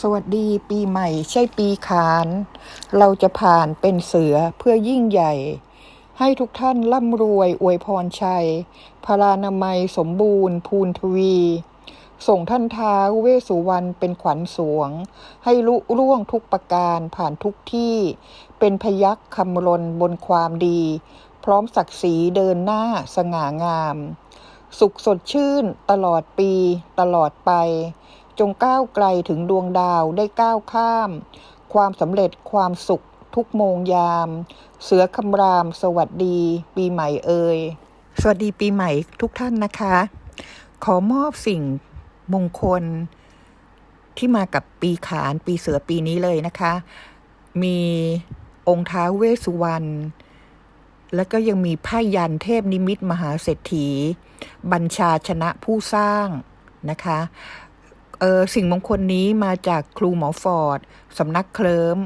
สวัสดีปีใหม่ใช่ปีขาน เราจะผ่านเป็นเสือเพื่อยิ่งใหญ่ ให้ทุกท่านร่ำรวยอวยพรชัย พารานามัยสมบูรณ์ ภูนทวี ส่งท่านท้าเวสสุวรรณเป็นขวัญสวง ให้ลุล่วงทุกประการผ่านทุกที่ เป็นพยักคำรนบนความดี พร้อมศักดิ์ศรีเดินหน้าสง่างาม สุขสดชื่นตลอดปีตลอดไป จงก้าวไกลถึงดวงดาวได้ก้าวข้าม ความสำเร็จความสุขทุกโมงยาม เสือคำราม สวัสดี ปีใหม่เอ่ยสวัสดีปีใหม่ทุกท่านนะคะ ขอมอบสิ่งมงคล ที่มากับปีขานปีเสือปีนี้เลยนะคะ มีองค์ท้าเวสสุวรรณแล้วก็ยังมีผ้ายันเทพนิมิตมหาเศรษฐี บัญชาชนะผู้สร้างนะคะ เออสิ่งมงคลนี้มาจากครูหมอฟอร์ดสำนักเคลิม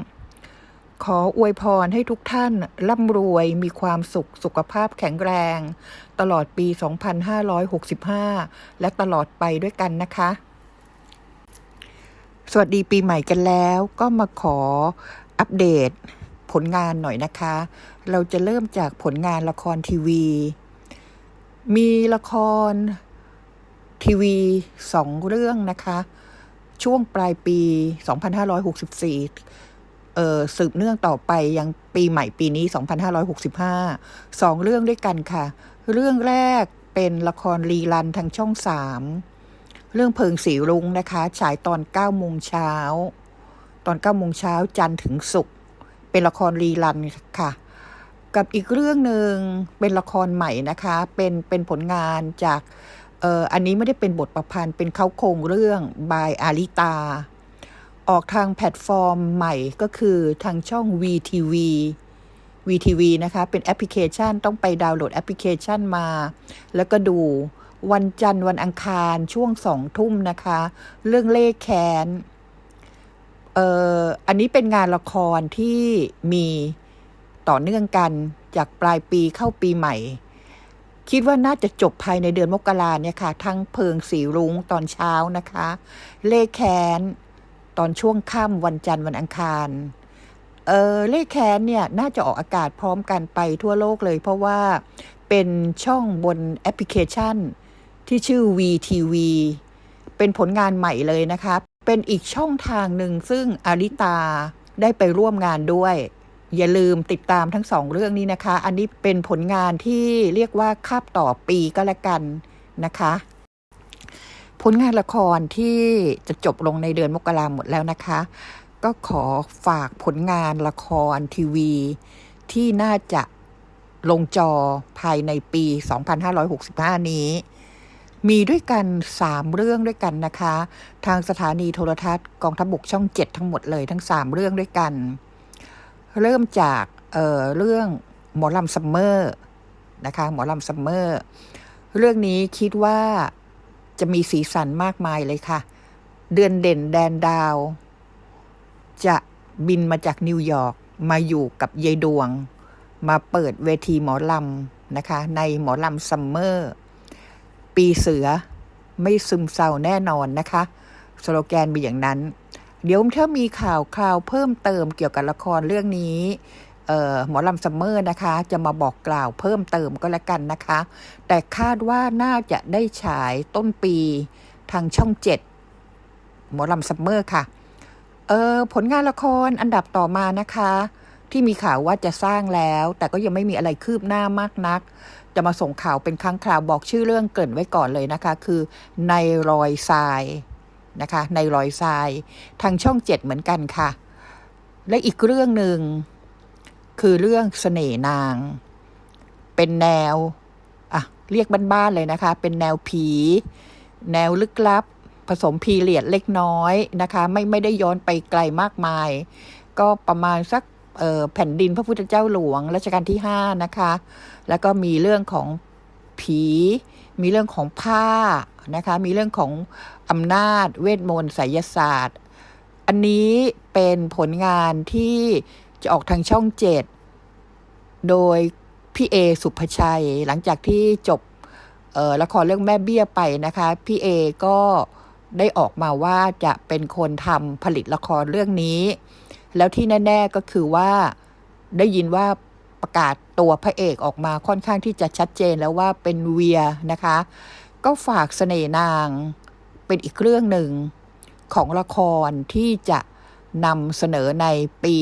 ขออวยพรให้ทุกท่านร่ำรวยมีความสุขสุขภาพแข็งแรง ตลอดปี 2565 และตลอดไปด้วยกันนะคะ สวัสดีปีใหม่กันแล้วก็มาขออัปเดตผลงานหน่อยนะคะ เราจะเริ่มจากผลงานละครทีวี มีละคร ทีวีสองเรื่องนะคะ ช่วงปลายปี 2564เอ่อสืบเนื่องต่อไปยังปีใหม่ปีนี้ 2565สองเรื่องด้วยกันค่ะ เรื่องแรกเป็นละครรีรันทางช่อง3เรื่องเพิงสีรุ้งนะคะ ฉายตอน9โมงเช้า ตอน9โมงเช้าจันทร์ถึงศุกร์เป็นละครรีรันค่ะ กับอีกเรื่องหนึ่งเป็นละครใหม่นะคะ เป็นเป็นผลงานจาก เอ่ออันนี้ไม่ได้เป็นบทประพันธ์เป็นเขาโครงเรื่องบายอาริตา ออกทางแพลตฟอร์มใหม่ก็คือทางช่อง VTV VTV นะคะ เป็นแอปพลิเคชันต้องไปดาวน์โหลดแอปพลิเคชันมา แล้วก็ดูวันจันทร์วันอังคารช่วงสองทุ่มนะคะ เรื่องเลขแค้นเอ่ออันนี้เป็นงานละครที่มีต่อเนื่องกันจากปลายปีเข้าปีใหม่ คิดว่าน่าจะจบภายในเดือนมกราเนี่ยค่ะ ทั้งเพิงสีรุ้งตอนเช้านะคะ เลขแค้น ตอนช่วงค่ำวันจันทร์วันอังคารเออเลขแค้นเนี่ยน่าจะออกอากาศพร้อมกันไปทั่วโลกเลย เพราะว่าเป็นช่องบนแอปพลิเคชัน ที่ชื่อ VTV เป็นผลงานใหม่เลยนะคะ เป็นอีกช่องทางหนึ่งซึ่งอาริตาได้ไปร่วมงานด้วย อย่าลืมติดตามทั้งสองเรื่องนี้นะคะ อันนี้เป็นผลงานที่เรียกว่าคาบต่อปีก็แล้วกันนะคะ ผลงานละครที่จะจบลงในเดือนมกราหมดแล้วนะคะ ก็ขอฝากผลงานละครทีวี ที่น่าจะลงจอภายในปี 2565 นี้ มีด้วยกัน 3 เรื่องด้วยกันนะคะ ทางสถานีโทรทัศน์กองทัพบกช่อง 7 ทั้งหมดเลยทั้ง 3 เรื่องด้วยกัน เริ่มจากเเรื่องหมอลำซัมเมอร์นะคะหมอลำซัมเมอร์เรื่องนี้คิดว่าจะมีสีสันมากมายเลยค่ะ เดือนเด่นแดนดาว จะบินมาจากนิวยอร์กมาอยู่กับยายดวง มาเปิดเวทีหมอลำนะคะ ในหมอลำซัมเมอร์ ปีเสือไม่ซึมเศร้าแน่นอนนะคะ สโลแกนมีอย่างนั้น เดี๋ยวถ้ามีข่าวคราวเพิ่มเติมเกี่ยวกับละครเรื่องนี้หมอลำซัมเมอร์นะคะ จะมาบอกกล่าวเพิ่มเติมก็แล้วกันนะคะ แต่คาดว่าน่าจะได้ฉายต้นปีทางช่องเจ็ดหมอลำซัมเมอร์ค่ะเออผลงานละครอันดับต่อมานะคะ ที่มีข่าวว่าจะสร้างแล้ว แต่ก็ยังไม่มีอะไรคืบหน้ามากนัก จะมาส่งข่าวเป็นครั้งคราวบอกชื่อเรื่องเกริ่นไว้ก่อนเลยนะคะ คือในรอยทราย นะคะ ในรอยทราย ทางช่องเจ็ดเหมือนกันค่ะ และอีกเรื่องหนึ่งคือเรื่องเสน่นาง เป็นแนวอะเรียกบ้านๆเลยนะคะ เป็นแนวผี แนวลึกลับ ผสมพีเรียดเล็กน้อยนะคะ ไม่ไม่ได้ย้อนไปไกลมากมาย ก็ประมาณสักแผ่นดินพระพุทธเจ้าหลวงรัชกาลที่ห้านะคะ แล้วก็มีเรื่องของผี มีเรื่องของผ้านะคะ มีเรื่องของอำนาจ เวทมนต์ไสยศาสตร์ อันนี้เป็นผลงานที่จะออกทางช่องเจ็ดโดยพี่เอสุภชัย หลังจากที่จบเอ่อละครเรื่องแม่เบี้ยไปนะคะ พี่เอก็ได้ออกมาว่าจะเป็นคนทำผลิตละครเรื่องนี้ แล้วที่แน่ ๆก็คือว่าได้ยินว่า ประกาศตัวพระเอกออกมาค่อนข้างที่จะชัดเจนแล้วว่าเป็นเวียนะคะ ก็ฝากเสน่นางเป็นอีกเรื่องหนึ่งของละครที่จะนำเสนอในปี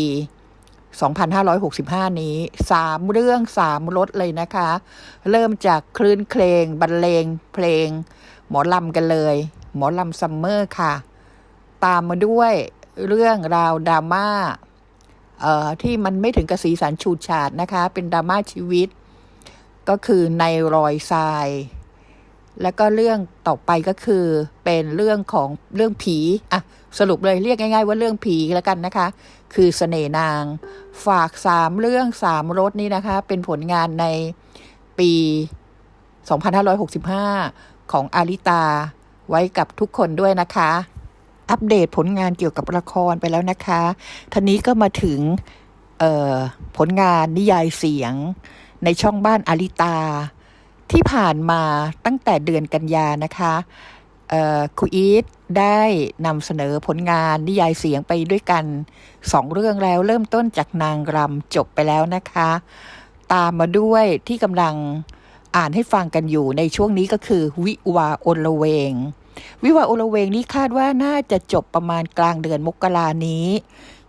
2565 นี้สามเรื่องสามรสเลยนะคะ เริ่มจากคลื่นเพลง บรรเลงเพลง หมอลำกันเลย หมอลำซัมเมอร์ค่ะ ตามมาด้วยเรื่องราวดราม่า ที่มันไม่ถึงกระสีสันฉูดฉาดนะคะ เป็นดราม่าชีวิต ก็คือในรอยทราย แล้วก็เรื่องต่อไปก็คือเป็นเรื่องของเรื่องผีอะสรุปเลยเรียกง่าย ๆ ว่าเรื่องผีแล้วกันนะคะ คือเสน่นาง ฝากสามเรื่องสามรสนี้นะคะ เป็นผลงานในปี 2565 ของอาริตาไว้กับทุกคนด้วยนะคะ อัปเดตผลงานเกี่ยวกับละครไปแล้วนะคะทีนี้ก็มาถึงผลงานนิยายเสียงในช่องบ้านอาริตา ที่ผ่านมาตั้งแต่เดือนกันยานะคะครูอีทได้นำเสนอผลงานนิยายเสียงไปด้วยกันสองเรื่องแล้วเริ่มต้นจากนางรำจบไปแล้วนะคะ ตามมาด้วยที่กำลังอ่านให้ฟังกันอยู่ในช่วงนี้ก็คือวิวาโอลเวง วิวาโอลเวงนี้คาดว่าน่าจะจบประมาณกลางเดือนมกรานี้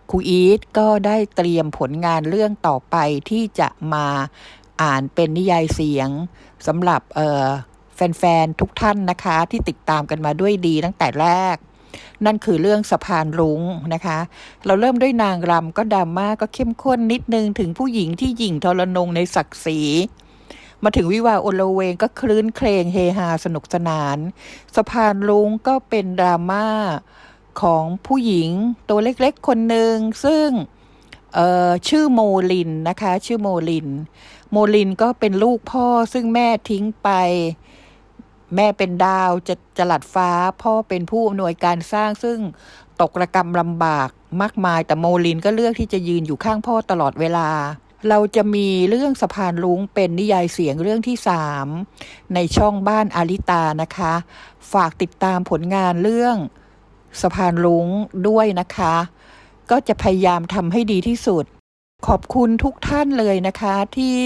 ครูอีทก็ได้เตรียมผลงานเรื่องต่อไปที่จะมาอ่านเป็นนิยายเสียงสำหรับแฟนๆทุกท่านนะคะที่ติดตามกันมาด้วยดีตั้งแต่แรก นั่นคือเรื่องสะพานรุ้งนะคะ เราเริ่มด้วยนางรำก็ดราม่าก็เข้มข้นนิดนึงถึงผู้หญิงที่หยิ่งทรนงในศักดิ์ศรี มาถึงวิวาโอลเวงก็คลื้นเครงเฮฮาสนุกสนาน สะพานลุงก็เป็นดราม่าของผู้หญิงตัวเล็กๆคนหนึ่งซึ่งชื่อโมลินนะคะ ชื่อโมลิน โมลินก็เป็นลูกพ่อซึ่งแม่ทิ้งไป แม่เป็นดาวจะจลัดฟ้า พ่อเป็นผู้อำนวยการสร้างซึ่งตกระกรรมลำบากมากมาย แต่โมลินก็เลือกที่จะยืนอยู่ข้างพ่อตลอดเวลา เราจะมีเรื่องสะพานลุงเป็นนิยายเสียงเรื่องที่สามในช่องบ้านอาริตานะคะ ฝากติดตามผลงานเรื่องสะพานลุงด้วยนะคะ ก็จะพยายามทำให้ดีที่สุด ขอบคุณทุกท่านเลยนะคะที่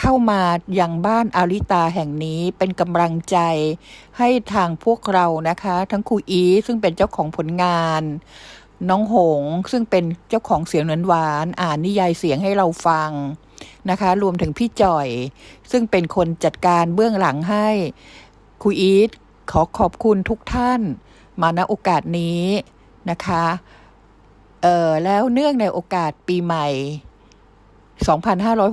เข้ามาอยังบ้านอาริตาแห่งนี้เป็นกำลังใจให้ทางพวกเรานะคะ ทั้งครูอีซึ่งเป็นเจ้าของผลงาน น้องหง ซึ่งเป็นเจ้าของเสียงหวานอ่านนิยายเสียงให้เราฟังนะคะ รวมถึงพี่จ่อย ซึ่งเป็นคนจัดการเบื้องหลังให้ครูอีทขอขอบคุณทุกท่าน มาณโอกาสนี้นะคะเออแล้วเนื่องในโอกาสปีใหม่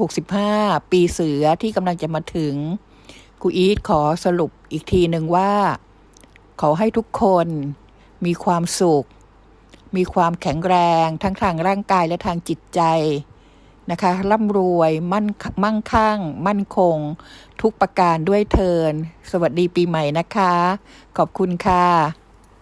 2565 ปีเสือที่กำลังจะมาถึงครูอีทขอสรุปอีกทีหนึ่งว่า ขอให้ทุกคนมีความสุข มีความแข็งแรงทั้งทางร่างกายและทางจิตใจนะคะร่ำรวยมั่นมั่งคั่ง มั่นคง ทุกประการด้วยเทิน สวัสดีปีใหม่นะคะ ขอบคุณค่ะ